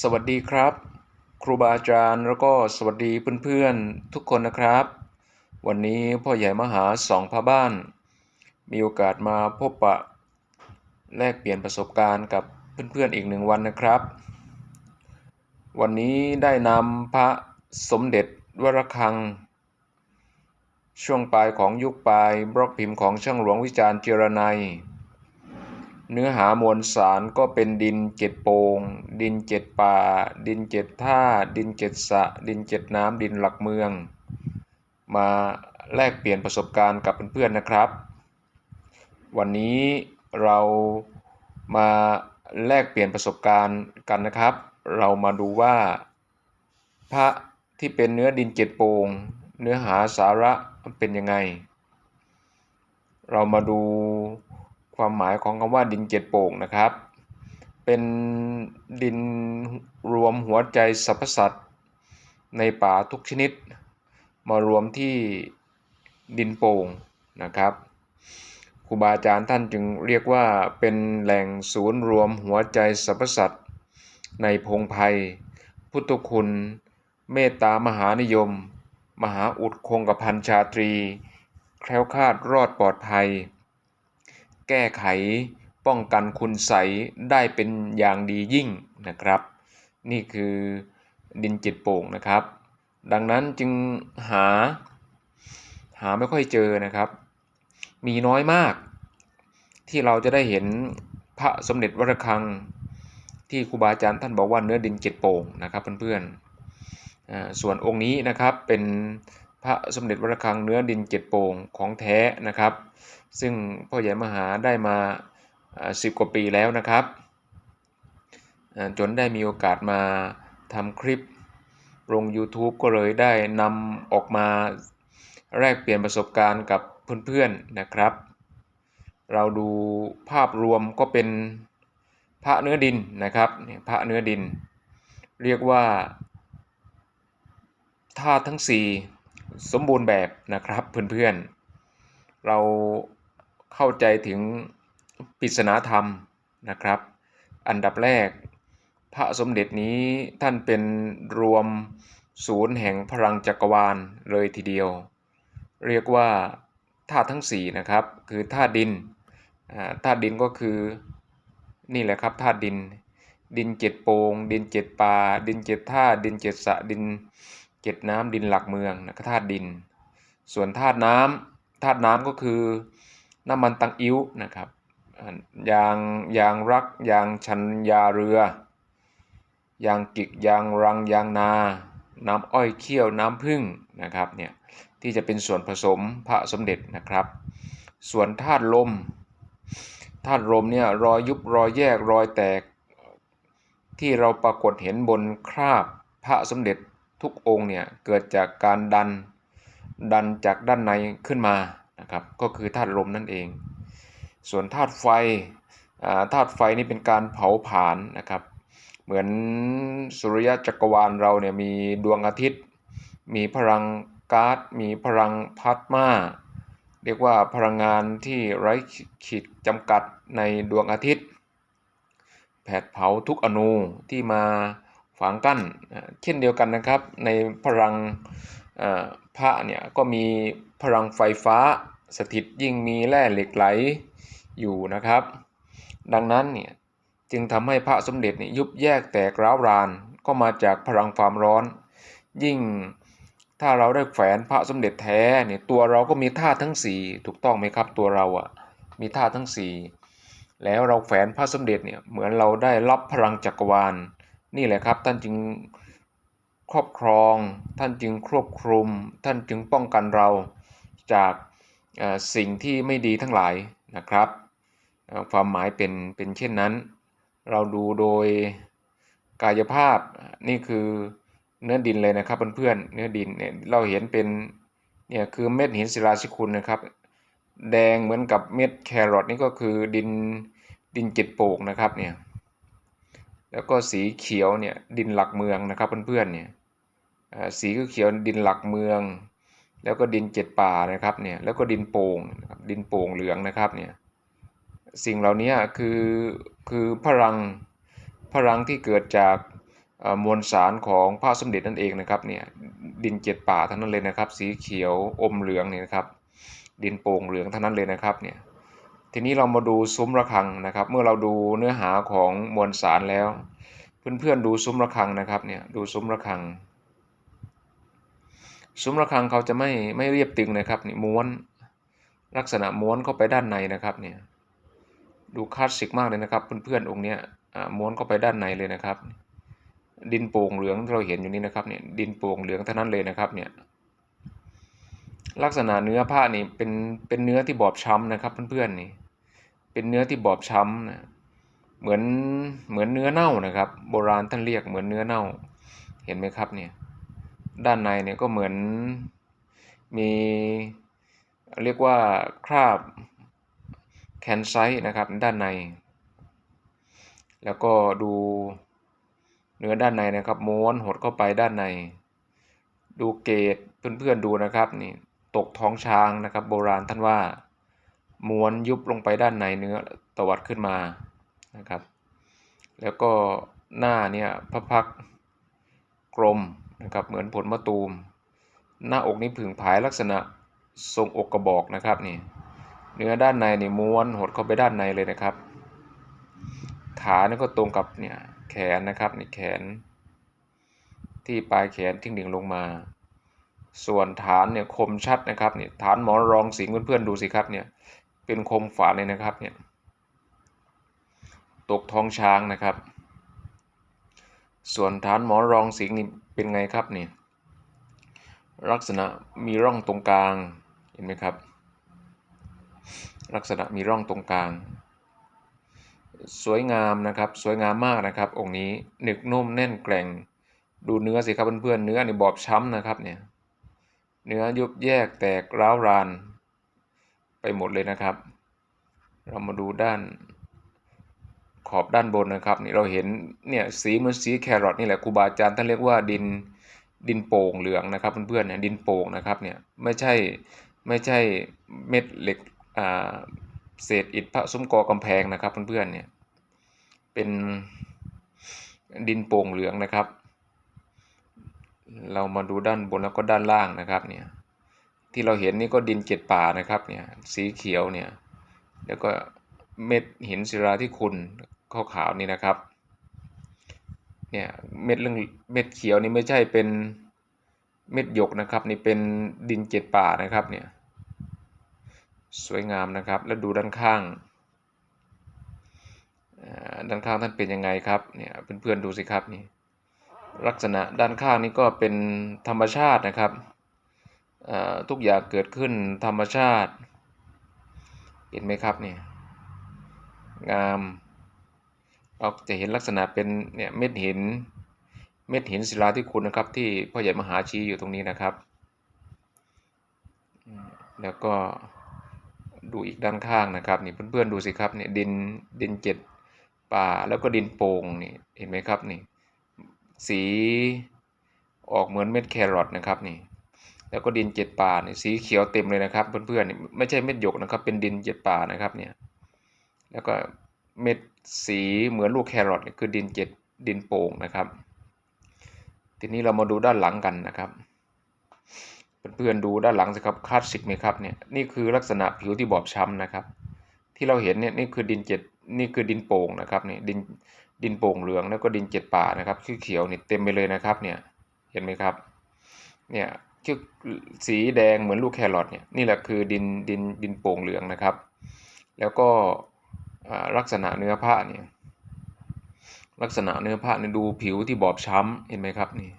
สวัสดีครับ ครูบาอาจารย์แล้วก็สวัสดีเพื่อนๆทุกคนนะครับ วันนี้พ่อใหญ่มหาสองพระบ้าน มีโอกาสมาพบปะ แลกเปลี่ยนประสบการณ์กับเพื่อนๆอีกหนึ่งวันนะครับ วันนี้ได้นำพระสมเด็จวรคัง ช่วงปลายของยุคปลายบล็อกพิมพ์ของช่างหลวงวิจารณ์เจรนัย เนื้อหามวลสารก็เป็นดินเจ็ดโปงดินเจ็ดป่า ดินเจ็ดท่า ดินเจ็ดสะ ดินเจ็ดน้ำดินหลักเมือง มาแลกเปลี่ยนประสบการณ์กับเพื่อนๆนะครับ วันนี้เรามาแลกเปลี่ยนประสบการณ์กันนะครับ เรามาดูว่า พระที่เป็นเนื้อดินเจ็ดโป่งเนื้อหาสาระเป็นยังไง เรามาดู ความหมายของคำว่าดินเจ็ดโป่งนะครับ เป็นดินรวมหัวใจสรรพสัตว์ในป่าทุกชนิด มารวมที่ดินโป่งนะครับครูบาอาจารย์ท่านจึงเรียกว่าเป็นแหล่งศูนย์รวมหัวใจสรรพสัตว์ในพงไพ่พุทธคุณ เมตตามหานิยม มหาอุดคงกพันชาตรี แคล้วคลาดรอดปลอดภัย แก้ไข ป้องกันคุณใสได้เป็นอย่างดียิ่งนะครับ นี่คือดินจิตโป่งนะครับ ดังนั้นจึงหา หาไม่ค่อยเจอนะครับ มีน้อยมาก ที่เราจะได้เห็นพระสมเด็จวรคังที่ครูบาอาจารย์ท่านบอกว่าเนื้อดินเจ็ดโป่งนะครับเพื่อนๆ ส่วนองค์นี้นะครับเป็น พระสมเด็จวรคังเนื้อดินเจ็ดโป่งของแท้นะครับ ซึ่งพ่อใหญ่มหาได้มาสิบกว่าปีแล้วนะครับ จนได้มีโอกาสมาทำคลิปลง YouTube ก็เลยได้นำออกมาแลกเปลี่ยนประสบการณ์กับเพื่อนๆนะครับ เราดูภาพรวมก็เป็นพระเนื้อดินนะครับพระเนื้อดิน เรียกว่าธาตุทั้ง 4 สมบูรณ์แบบนะครับเพื่อนๆ เราเข้าใจถึงปริศนาธรรมนะครับ อันดับแรก พระสมเด็จนี้ท่านเป็นรวมศูนย์แห่งพลังจักรวาลเลยทีเดียว เรียกว่าธาตุทั้ง4นะครับคือธาตุดินธาตุดินก็คือนี่แหละครับธาตุดิน ดินเจ็ดโปงดินเจ็ดป่าดินเจ็ดท่าดินเจ็ดสะดิน เจ็ดน้ำดินหลักเมืองนะธาตุดิน ส่วนธาตุน้ำธาตุน้ำก็คือน้ำมันตังอิ้วนะครับยางยางรักยางชันยาเรือยางกิกยางรังยางนา น้ำอ้อยเคี่ยวน้ำผึ้งนะครับเนี่ยที่จะเป็นส่วนผสมพระสมเด็จนะครับ ส่วนธาตุลมธาตุลมเนี่ยรอยยุบรอยแยกรอยแตก ที่เราปรากฏเห็นบนคราบพระสมเด็จ ทุกองค์เนี่ยเกิดจากการดันดันจากด้านในขึ้นมานะครับก็คือธาตุลมนั่นเอง ส่วนธาตุไฟธาตุไฟนี่เป็นการเผาผลาญนะครับ เหมือนสุริยะจักรวาลเราเนี่ยมีดวงอาทิตย์ มีพลังก๊าซมีพลังพลาสมาเรียกว่าพลังงานที่ไร้ขีดจำกัดในดวงอาทิตย์ แผดเผาทุกอนูที่มา ฝังกั้นเช่นเดียวกันนะครับ ในพลังพระเนี่ยก็มีพลังไฟฟ้าสถิตยิ่งมีแร่เหล็กไหลอยู่นะครับ ดังนั้นเนี่ยจึงทำให้พระสมเด็จเนี่ยยุบแยกแตกร้าวราน ก็มาจากพลังความร้อน ยิ่งถ้าเราได้แฝนพระสมเด็จแท้เนี่ยตัวเราก็มีธาตุทั้งสี่ถูกต้องไหมครับตัวเราอะ่ะมีธาตุทั้งสี่แล้วเราแฝนพระสมเด็จเนี่ยเหมือนเราได้รับพลังจักรวาล นี่แหละครับท่านจึงครอบครอง ท่านจึงควบคุม ท่านจึงป้องกันเราจากสิ่งที่ไม่ดีทั้งหลายนะครับ ความหมายเป็นเป็นเช่นนั้น เราดูโดยกายภาพนี่คือเนื้อดินเลยนะครับเพื่อนๆเนื้อดินเนี่ยเราเห็นเป็นเนี่ยคือเม็ดหินศิลาชิคุณนะครับ แดงเหมือนกับเม็ดแครอทนี่ก็คือดินดินจ็ดโปกนะครับเนี่ย แล้วก็สีเขียวเนี่ยดินหลักเมืองนะครับเพื่อนๆเนี่ยสีก็เขียวดินหลักเมือง แล้วก็ดินเจ็ดป่านะครับเนี่ยแล้วก็ดินโป่งดินโป่งเหลืองนะครับเนี่ยสิ่งเหล่านี้คือคือพลังพลังที่เกิดจากมวลสารของพระสมเด็จนั่นเองนะครับเนี่ยดินเจ็ดป่าทั้งนั้นเลยนะครับ สีเขียวอมเหลืองเนี่ยนะครับ ดินโป่งเหลืองทั้งนั้นเลยนะครับเนี่ย ทีนี้เรามาดูซุ้มระฆังนะครับ เมื่อเราดูเนื้อหาของมวลสารแล้ว เพื่อนๆดูซุ้มระฆังนะครับเนี่ยดูซุ้มระฆัง ซุ้มระฆังเขาจะไม่ไม่เรียบตึงนะครับนี่ม้วนลักษณะม้วนเข้าไปด้านในนะครับเนี่ยดูคลาสสิกมากเลยนะครับ เพื่อนๆองค์เนี้ยม้วนเข้าไปด้านในเลยนะครับ ดินโป่งเหลืองที่เราเห็นอยู่นี่นะครับเนี่ยดินโป่งเหลืองเท่านั้นเลยนะครับเนี่ย ลักษณะเนื้อผ้านี่เป็นเป็นเนื้อที่บอบช้ำนะครับเพื่อนๆนี่เป็นเนื้อที่บอบช้ำนะเหมือนเหมือนเนื้อเน่านะครับ โบราณท่านเรียกเหมือนเนื้อเน่า เห็นไหมครับเนี่ยด้านในเนี่ยก็เหมือนมีเรียกว่าคราบแคนไซต์นะครับด้านใน แล้วก็ดูเนื้อด้านในนะครับม้วนหดเข้าไปด้านใน ดูเกตเพื่อนๆดูนะครับนี่ ตกท้องช้างนะครับ โบราณท่านว่า ม้วนยุบลงไปด้านในเนื้อตวัดขึ้นมานะครับ แล้วก็หน้าเนี่ยพระพักกลมนะครับเหมือนผลมะตูม หน้าอกนี่ผึ่งผายลักษณะทรงอกกระบอกนะครับนี่เนื้อด้านในนี่ม้วนหดเข้าไปด้านในเลยนะครับ ขาเนี่ยก็ตรงกับเนี่ยแขนนะครับนี่แขน ที่ปลายแขนที่ดิ่งลงมา ส่วนฐานเนี่ยคมชัดนะครับเนี่ยฐานหมอนรองสิงเพื่อนๆดูสิครับเนี่ยเป็นคมฝาเลยนะครับเนี่ยตกท้องช้างนะครับ ส่วนฐานหมอนรองสิงนี่เป็นไงครับนี่ลักษณะมีร่องตรงกลางเห็นไหมครับ ลักษณะมีร่องตรงกลาง สวยงามนะครับสวยงามมากนะครับ องค์นี้หนึกนุ่มแน่นแกร่ง ดูเนื้อสิครับเพื่อนๆเนื้อในบอบช้ำนะครับเนี่ย เนื้อยุบแยกแตกร้าวราน ไปหมดเลยนะครับ เรามาดูด้านขอบด้านบนนะครับนี่เราเห็นเนี่ยสีเหมือนสีแครอทนี่แหละครูบาอาจารย์ท่านเรียกว่าดินดินโป่งเหลืองนะครับเพื่อนๆเนี่ยดินโป่งนะครับเนี่ยไม่ใช่ไม่ใช่เม็ดเหล็กอ่าเศษอิฐพระซุ้มกอกำแพงนะครับเพื่อนๆเนี่ยเป็นดินโป่งเหลืองนะครับ เรามาดูด้านบนแล้วก็ด้านล่างนะครับเนี่ยที่เราเห็นนี่ก็ดินเจ็ดป่านะครับเนี่ยสีเขียวเนี่ยแล้วก็เม็ดหินศิลาที่คุณขาวนี่นะครับเนี่ยเม็ดเรื่องเม็ดเขียวนี่ไม่ใช่เป็นเม็ดหยกนะครับนี่เป็นดินเจ็ดป่านะครับเนี่ยสวยงามนะครับแล้วดูด้านข้างด้านข้างท่านเป็นยังไงครับเนี่ยเพื่อนๆดูสิครับนี่ ลักษณะด้านข้างนี้ก็เป็นธรรมชาตินะครับทุกอย่างเกิดขึ้นธรรมชาติ เห็นไหมครับเนี่ยงามเราจะเห็นลักษณะเป็นเนี่ยเม็ดหิน เม็ดหินศิลาที่คุณนะครับ ที่พ่อใหญ่มหาชีอยู่ตรงนี้นะครับ แล้วก็ดูอีกด้านข้างนะครับนี่เพื่อนๆดูสิครับเนี่ยดินดินเจ็ดป่าแล้วก็ดินโป่งนี่เห็นไหมครับนี่ สีออกเหมือนเม็ดแครอทนะครับนี่แล้วก็ดินเจ็ดป่านี่สีเขียวเต็มเลยนะครับ เพื่อนๆนี่ไม่ใช่เม็ดหยกนะครับ เป็นดินเจ็ดป่านะครับเนี่ยแล้วก็เม็ดสีเหมือนลูกแครอทคือดินเจ็ดดินโป่งนะครับ ทีนี้เรามาดูด้านหลังกันนะครับเพื่อนๆดูด้านหลังสิครับคลาสสิกไหมครับเนี่ยนี่คือลักษณะผิวที่บอบช้ำนะครับ ที่เราเห็นเนี่ยนี่คือดินเจ็ดนี่คือดินโป่งนะครับเนี่ยดิน ดินโป่งเหลืองแล้วก็ดินเจ็ดป่านะครับ คือเขียวนี่เต็มไปเลยนะครับเนี่ยเห็นไหมครับเนี่ยคือสีแดงเหมือนลูกแครอทเนี่ยนี่แหละคือดินดินดินโป่งเหลืองนะครับ แล้วก็ลักษณะเนื้อผ้าเนี่ยลักษณะเนื้อผ้าเนี่ยดูผิวที่บอบช้ำเห็นไหมครับนี่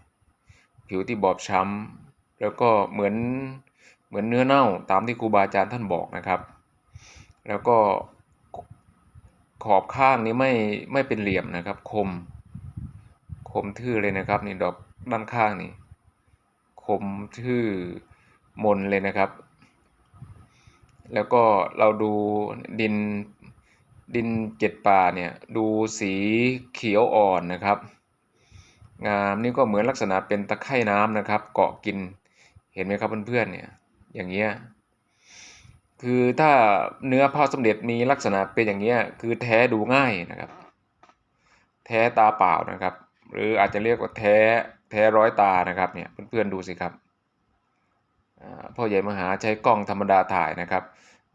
ผิวที่บอบช้ำแล้วก็เหมือนเหมือนเนื้อเน่าตามที่ครูบาอาจารย์ท่านบอกนะครับ แล้วก็ ขอบข้างนี้ไม่ไม่เป็นเหลี่ยมนะครับ คม คมทื่อเลยนะครับนี่ดอกด้านข้างนี่คมทื่อมนเลยนะครับ แล้วก็เราดูดินดินเจ็ดป่าเนี่ยดูสีเขียวอ่อนนะครับ งามนี่ก็เหมือนลักษณะเป็นตะไคร่น้ำนะครับ เกาะกินเห็นไหมครับเพื่อนๆเนี่ยอย่างเงี้ย คือถ้าเนื้อผ้าสมเด็จมีลักษณะเป็นอย่างเงี้คือแท้ดูง่ายนะครับ แท้ตาเปล่านะครับ หรืออาจจะเรียกว่าแท้แท้ร้อยตานะครับเนี่ยเพื่อนๆดูสิครับพ่อใหญ่มหาใช้กล้องธรรมดาถ่ายนะครับ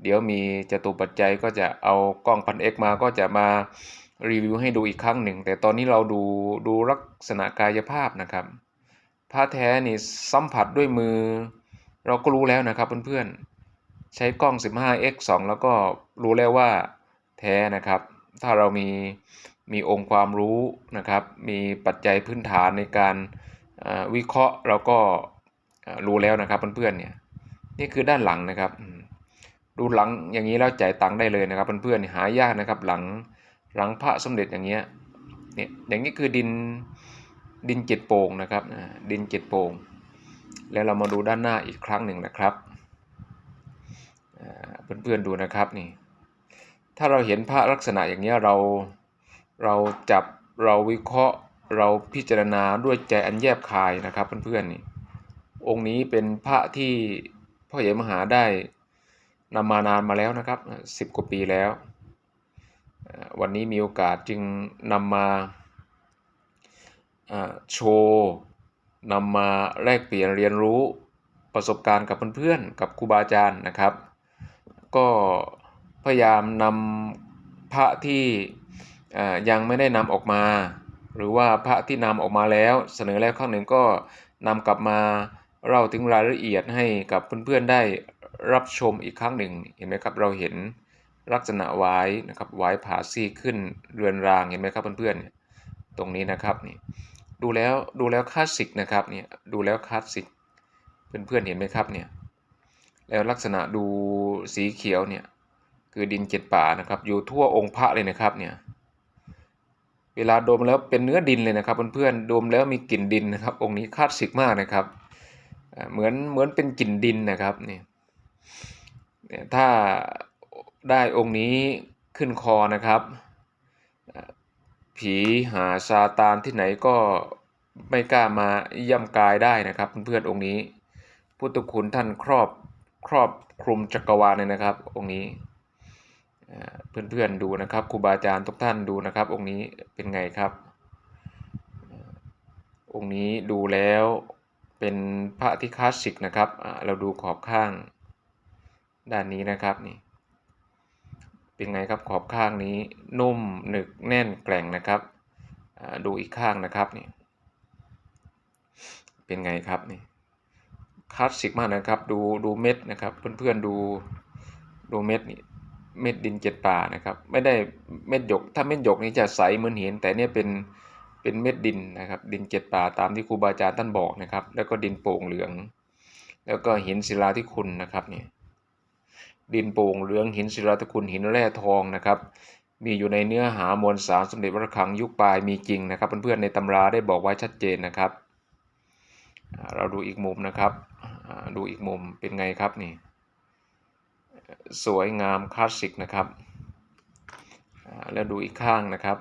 เดี๋ยวมีจตุปัจจัยก็จะเอากล้องพันเอกมาก็จะมารีวิวให้ดูอีกครั้งหนึ่ง แต่ตอนนี้เราดูดูลักษณะกายภาพนะครับผ้าแท้นี่สัมผัสด้วยมือ เราก็รู้แล้วนะครับเพื่อนๆ ใช้กล้อง 15x 2 แล้วก็รู้แล้วว่าแท้นะครับ ถ้าเรามีมีองค์ความรู้นะครับ มีปัจจัยพื้นฐานในการวิเคราะห์เราก็รู้แล้วนะครับเพื่อนๆเนี่ยนี่คือด้านหลังนะครับ ดูหลังอย่างนี้แล้วจ่ายตังค์ได้เลยนะครับเพื่อนๆหายากนะครับหลังหลังพระสมเด็จอย่างเงี้ยเนี่ยอย่างนี้คือดินดินเจ็ดโป่งนะครับดินเจ็ดโป่งแล้วเรามาดูด้านหน้าอีกครั้งหนึ่งนะครับ เพื่อนๆดูนะครับนี่ ถ้าเราเห็นพระลักษณะอย่างนี้เราเราจับเราวิเคราะห์เราพิจารณาด้วยใจอันแยบคายนะครับเพื่อนๆนี่องค์นี้เป็นพระที่พ่อใหญ่มหาได้นำมานานมาแล้วนะครับสิบกว่าปีแล้ว วันนี้มีโอกาสจึงนำมาโชว์นำมาแลกเปลี่ยนเรียนรู้ประสบการณ์กับเพื่อนๆ กับครูบาอาจารย์นะครับ ก็พยายามนำพระที่ยังไม่ได้นำออกมา หรือว่าพระที่นำออกมาแล้ว เสนอแล้วครั้งหนึ่งก็นำกลับมาเล่าถึงรายละเอียดให้กับเพื่อนๆได้รับชมอีกครั้งหนึ่งเห็นไหมครับเราเห็นลักษณะไว้นะครับไว้ผ่าซี่ขึ้นเรือนรางเห็นไหมครับเพื่อนๆเนี่ยตรงนี้นะครับนี่ดูแล้วดูแล้วคลาสสิกนะครับเนี่ยดูแล้วคลาสสิกเพื่อนๆเห็นไหมครับเนี่ย แล้วลักษณะดูสีเขียวเนี่ยคือดินเจ็ดป่านะครับ อยู่ทั่วองค์พระเลยนะครับเนี่ยเวลาดมแล้วเป็นเนื้อดินเลยนะครับเพื่อนๆดมแล้วมีกลิ่นดินนะครับ องค์นี้คลาสสิกมากนะครับเหมือนเหมือนเป็นกลิ่นดินนะครับนี่เนี่ยถ้าได้องค์นี้ขึ้นคอนะครับ ผีหาซาตานที่ไหนก็ไม่กล้ามาย่ำกายได้นะครับ เพื่อนๆองค์นี้ พุทธคุณท่านครอบ ครอบคลุมจักรวาลเลยนะครับ องค์นี้อ่าเพื่อนๆดูนะครับครูบาอาจารย์ทุกท่านดูนะครับ องค์นี้เป็นไงครับ องค์นี้ดูแล้วเป็นพระที่คลาสสิกนะครับเราดูขอบข้างด้านนี้นะครับนี่เป็นไงครับขอบข้างนี้นุ่มหนึกแน่นแกร่งนะครับดูอีกข้างนะครับนี่เป็นไงครับนี่ คลาสสิกมากนะครับ ดูดูเม็ดนะครับ เพื่อนๆดูดูเม็ดนี่เม็ดดินเจ็ดป่านะครับ ไม่ได้เม็ดหยก ถ้าเม็ดหยกนี่จะใสเหมือนหินแต่เนี่ยเป็นเป็นเม็ดดินนะครับ ดินเจ็ดป่าตามที่ครูบาอาจารย์ท่านบอกนะครับ แล้วก็ดินโป่งเหลือง แล้วก็หินศิลาธิคุณนะครับเนี่ยดินโป่งเหลืองหินศิลาธิคุณหินแร่ทองนะครับ มีอยู่ในเนื้อหามวลสารสมเด็จพระคลังยุคปลายมีจริงนะครับ เพื่อนๆในตำราได้บอกไว้ชัดเจนนะครับ เราดูอีกมุมนะครับ ดูอีกมุมเป็นไงครับนี่ สวยงามคลาสสิกนะครับ แล้วดูอีกข้างนะครับ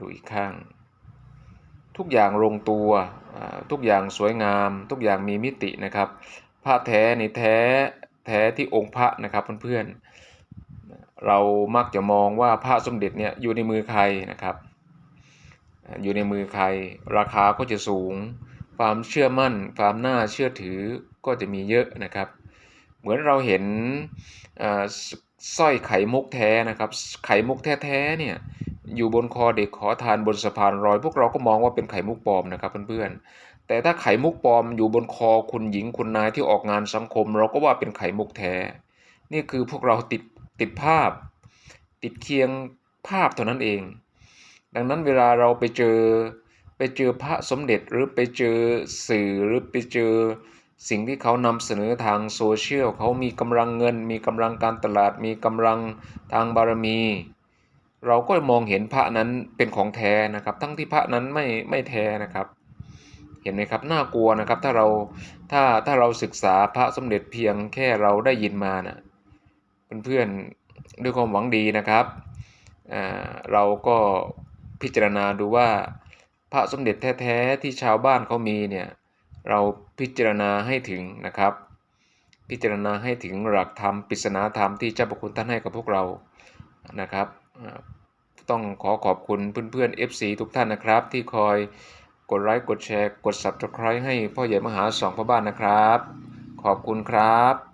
ดูอีกข้าง ทุกอย่างลงตัว ทุกอย่างสวยงาม ทุกอย่างมีมิตินะครับพระแท้นี่แท้แท้ที่องค์พระนะครับเพื่อนๆ เรามักจะมองว่าพระสมเด็จเนี่ยอยู่ในมือใครนะครับ อยู่ในมือใคร ราคาก็จะสูง ความเชื่อมั่น ความน่าเชื่อถือก็จะมีเยอะนะครับ เหมือนเราเห็นสร้อยไข่มุกแท้นะครับ ไข่มุกแท้ๆเนี่ยอยู่บนคอเด็กขอทานบนสะพานลอย พวกเราก็มองว่าเป็นไข่มุกปลอมนะครับเพื่อนๆ แต่ถ้าไข่มุกปลอมอยู่บนคอคุณหญิงคุณนายที่ออกงานสังคม เราก็ว่าเป็นไข่มุกแท้ นี่คือพวกเราติดติดภาพ ติดเคียงภาพเท่านั้นเอง ดังนั้นเวลาเราไปเจอไปเจอพระสมเด็จหรือไปเจอสื่อหรือไปเจอสิ่งที่เขานำเสนอทางโซเชียลเขามีกำลังเงิน มีกำลังการตลาด มีกำลังทางบารมี เราก็มองเห็นพระนั้นเป็นของแท้นะครับ ทั้งที่พระนั้นไม่ไม่แท้นะครับ เห็นไหมครับน่ากลัวนะครับถ้าเราถ้าถ้าเราศึกษาพระสมเด็จเพียงแค่เราได้ยินมานะเพื่อนๆด้วยความหวังดีนะครับเราก็ พิจารณาดูว่า พระสมเด็จแท้ๆที่ชาวบ้านเขามีเนี่ยเราพิจารณาให้ถึงนะครับ พิจารณาให้ถึงหลักธรรมปริศนาธรรมที่เจ้าพระคุณท่านให้กับพวกเรานะครับ ต้องขอขอบคุณเพื่อนๆ FC ทุกท่านนะครับ ที่คอยกดไลค์กดแชร์ กด Subscribe ให้พ่อใหญ่มหาสองพ่อบ้านนะครับ ขอบคุณครับ